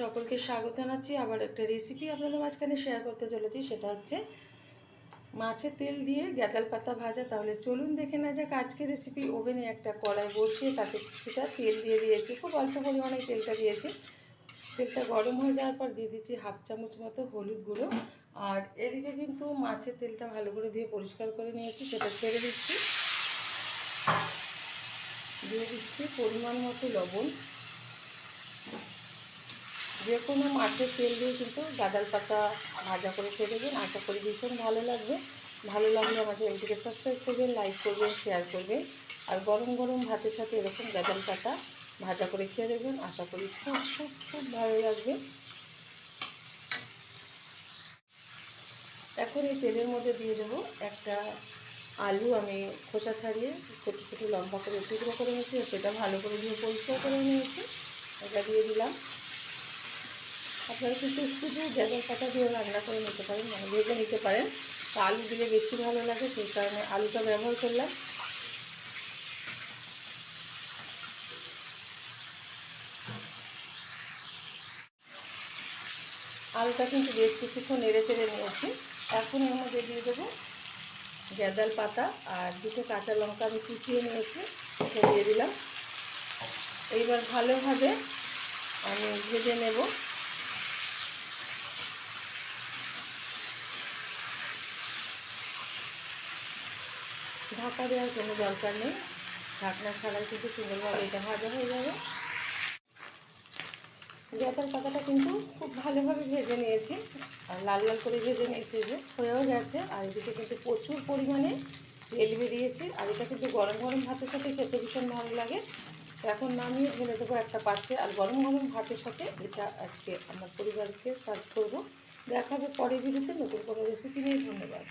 সকলকে স্বাগত জানাচ্ছি। আবার একটা রেসিপি আপনাদের মাঝখানে শেয়ার করতে চলেছি, সেটা হচ্ছে মাছের তেল দিয়ে গ্যাদাল পাতা ভাজা। তাহলে চলুন দেখে না যাক আজকে রেসিপি ওভেনে একটা কড়াই বসিয়ে তাতে কিছুটা তেল দিয়ে দিয়েছি। খুব অল্প পরিমাণে তেলটা দিয়েছি। তেলটা গরম হয়ে যাওয়ার পর দিয়ে দিচ্ছি হাফ চামচ মতো হলুদ গুঁড়ো। আর এদিকে কিন্তু মাছের তেলটা ভালো করে ধুয়ে পরিষ্কার করে নিয়েছি, সেটা ছেড়ে দিচ্ছি। দিয়ে দিচ্ছি পরিমাণ মতো লবণ। যে কোনো মাছের তেল দিয়ে কিন্তু গাদাল পাতা ভাজা করে খেয়ে দেবেন আশা করি ভীষণ ভালো লাগবে। ভালো লাগলে আমার চ্যানেলটিকে সাবস্ক্রাইব করবেন লাইক করবেন শেয়ার করবেন। আর গরম গরম ভাতের সাথে এরকম গাদাল পাতা ভাজা করে খেয়ে দেবেন আশা করি খুব খুব খুব ভালো লাগবে। এখন এই তেলের মধ্যে দিয়ে দেবো একটা আলু। আমি খোসা ছাড়িয়ে ছোটো ছোটো লম্বা করে টুকরো করে নিয়েছি সেটা ভালো করে দিয়ে পরিষ্কার করে নিয়েছি। এটা দিয়ে দিলাম। আপনারা কিন্তু শুধু গ্যাসের পাতা দিয়ে রান্না করে নিতে পারেন মানে ভেজে নিতে পারেন। তো আলু দিলে বেশি ভালো লাগে, সেই কারণে আলুটা ব্যবহার করলাম। আলুটা কিন্তু বেশ কিছুক্ষণ নেড়ে চেড়ে নিয়েছি। এখন এর মধ্যে দিয়ে দেবো গ্যাদাল পাতা আর দুটো কাঁচা লঙ্কা আমি কুচিয়ে নিয়েছি, এটা দিয়ে দিলাম। এইবার ভালোভাবে আমি ভেজে নেব। ঢাকা দেওয়ার কোনো দরকার নেই। ঢাকনা ছাড়াই কিন্তু সুন্দরভাবে এটা ভাজা হয়ে যাবে। গ্যাতার পাতাটা কিন্তু খুব ভালোভাবে ভেজে নিয়েছি। আর লাল লাল করে ভেজে নিয়েছি যে হয়েও গেছে। আর এদিকে কিন্তু প্রচুর পরিমাণে তেল বেরিয়েছে। আর এটা কিন্তু গরম গরম ভাতের সাথে খেতে ভীষণ ভালো লাগে। এখন নামিয়ে ঢেলে দেবো একটা পাত্রে আর গরম গরম ভাতের সাথে এটা আজকে আমার পরিবারকে সার্ভ করব। দেখাবে পরের ভিডিওতে নতুন কোনো রেসিপি নিয়ে। ধন্যবাদ।